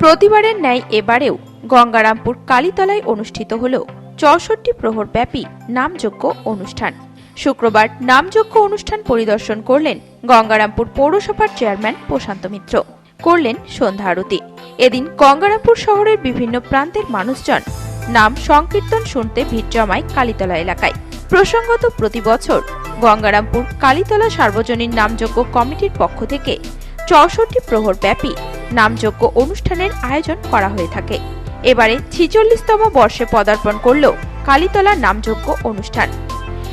প্রতিবারের ন্যায় এবারেও গঙ্গারামপুর কালীতলায় অনুষ্ঠিত হল চৌষট্টি প্রহর ব্যাপী নামযজ্ঞ অনুষ্ঠান। শুক্রবার নামযজ্ঞ অনুষ্ঠান পরিদর্শন করলেন গঙ্গারামপুর পৌরসভার চেয়ারম্যান প্রশান্ত মিত্র। করলেন সন্ধ্যা আরতি। এদিন গঙ্গারামপুর শহরের বিভিন্ন প্রান্তের মানুষজন নাম সংকীর্তন শুনতে ভিড় জমায় কালীতলা এলাকায়। প্রসঙ্গত প্রতি বছর গঙ্গারামপুর কালীতলা সার্বজনীন নামযজ্ঞ কমিটির পক্ষ থেকে চৌষট্টি প্রহর ব্যাপী নামযজ্ঞ অনুষ্ঠানের আয়োজন করা হয়ে থাকে। এবারে ছিচল্লিশতম বর্ষে পদার্পণ করল কালীতলা নামযজ্ঞ অনুষ্ঠান।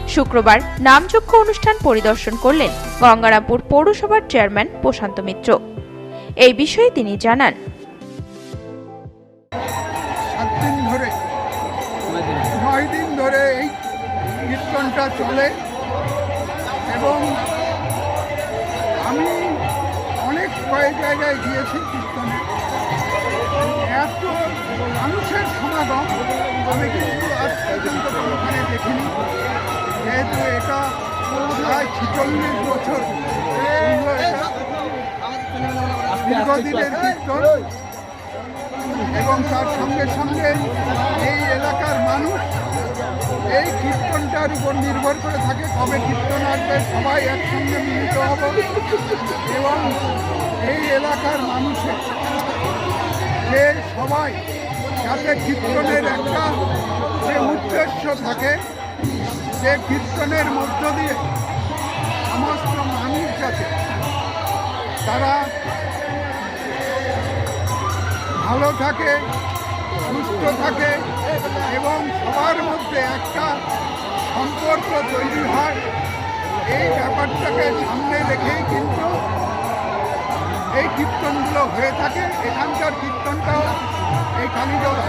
শুক্রবার নামযজ্ঞ অনুষ্ঠান পরিদর্শন করলেন গঙ্গারামপুর পৌরসভার চেয়ারম্যান প্রশান্ত মিত্র। এই বিষয়ে তিনি জানান। ধরে এই কীর্তনটা চলে এবং কয়েক জায়গায় গিয়েছি কীর্তনে এত মানুষের সমাগম, আমি কিন্তু আজ পর্যন্ত কোনোখানে দেখিনি যেহেতু এটা প্রায় ছিচল্লিশ বছর। দীর্ঘদিনের কীর্তন, এবং তার সঙ্গে সঙ্গে এই এলাকার মানুষ এই কীর্তনটার উপর নির্ভর করে থাকে কবে কীর্তন আসবে সবাই একসঙ্গে মিলিত হব, এবং এই এলাকার মানুষের যে সবাই যাতে কীর্তনের একটা যে উদ্দেশ্য থাকে যে কীর্তনের মধ্য দিয়ে সমস্ত মানুষ যাতে তারা ভালো থাকে, সুস্থ থাকে এবং সবার মধ্যে একটা সম্পর্ক তৈরি হয়, এই ব্যাপারটাকে সামনে রেখেই এই কীর্তনগুলো হয়ে থাকে, এখানকার কীর্তনটাও এই কালীদলা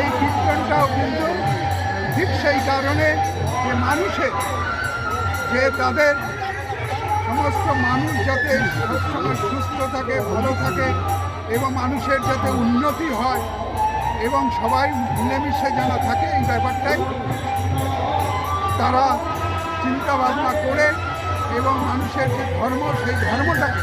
এই কীর্তনটাও কিন্তু ঠিক সেই কারণে যে মানুষের, যে তাদের সমস্ত মানুষ যাতে সবসময় সুস্থ থাকে, ভালো থাকে এবং মানুষের যাতে উন্নতি হয় এবং সবাই মিলেমিশে যেন থাকে, এই ব্যাপারটাই তারা চিন্তা ভাবনা করে এবং মানুষের যে ধর্ম, সেই ধর্মটাকে